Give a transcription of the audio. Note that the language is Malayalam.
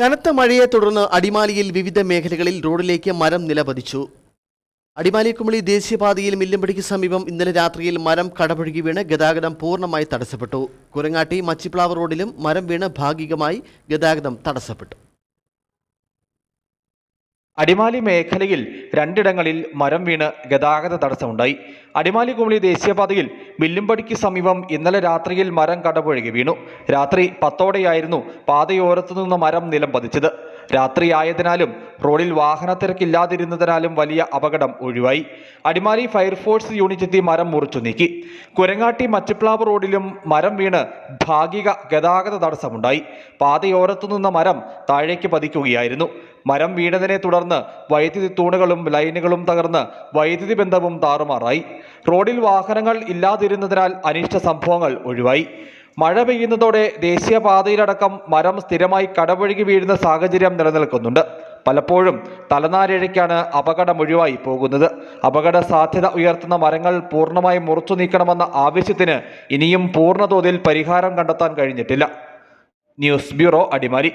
കനത്ത മഴയെ തുടർന്ന് അടിമാലിയിൽ വിവിധ മേഖലകളിൽ റോഡിലേക്ക് മരം നിലപതിച്ചു. അടിമാലി കുമളി ദേശീയപാതയിൽ മില്ലമ്പടിക്ക് സമീപം ഇന്നലെ രാത്രിയിൽ മരം കടപുഴകി വീണ് ഗതാഗതം പൂർണമായി തടസ്സപ്പെട്ടു. കുരങ്ങാട്ടി മച്ചിപ്ലാവ് റോഡിലും മരം വീണ് ഭാഗികമായി ഗതാഗതം തടസ്സപ്പെട്ടു. അടിമാലി മേഖലയിൽ രണ്ടിടങ്ങളിൽ മരം വീണ് ഗതാഗത തടസ്സമുണ്ടായി. അടിമാലി കുമളി ദേശീയപാതയിൽ മില്ലുംപടിക്ക് സമീപം ഇന്നലെ രാത്രിയിൽ മരം കടപുഴകി വീണു. രാത്രി പത്തോടെയായിരുന്നു പാതയോരത്തു നിന്ന് മരം നിലം പതിച്ചത്. രാത്രിയായതിനാലും റോഡിൽ വാഹന തിരക്കില്ലാതിരുന്നതിനാലും വലിയ അപകടം ഒഴിവായി. അടിമാലി ഫയർഫോഴ്സ് യൂണിറ്റ് എത്തി മരം മുറിച്ചു നീക്കി. കുരങ്ങാട്ടി മച്ചിപ്ലാവ് റോഡിലും മരം വീണ് ഭാഗിക ഗതാഗത തടസ്സമുണ്ടായി. പാതയോരത്തു നിന്ന മരം താഴേക്ക് പതിക്കുകയായിരുന്നു. മരം വീണതിനെ തുടർന്ന് വൈദ്യുതി തൂണുകളും ലൈനുകളും തകർന്ന് വൈദ്യുതി ബന്ധവും താറുമാറായി. റോഡിൽ വാഹനങ്ങൾ ഇല്ലാതിരുന്നതിനാൽ അനിഷ്ട സംഭവങ്ങൾ ഒഴിവായി. മഴ പെയ്യുന്നതോടെ ദേശീയപാതയിലടക്കം മരം സ്ഥിരമായി കടപുഴകി വീഴുന്ന സാഹചര്യം നിലനിൽക്കുന്നുണ്ട്. പലപ്പോഴും തലനാരിഴയ്ക്കാണ് അപകടം ഒഴിവായി പോകുന്നത്. അപകട സാധ്യത ഉയർത്തുന്ന മരങ്ങൾ പൂർണമായി മുറിച്ചു നീക്കണമെന്ന ആവശ്യത്തിന് ഇനിയും പൂർണതോതിൽ പരിഹാരം കണ്ടെത്താൻ കഴിഞ്ഞിട്ടില്ല. News bureau Adimali.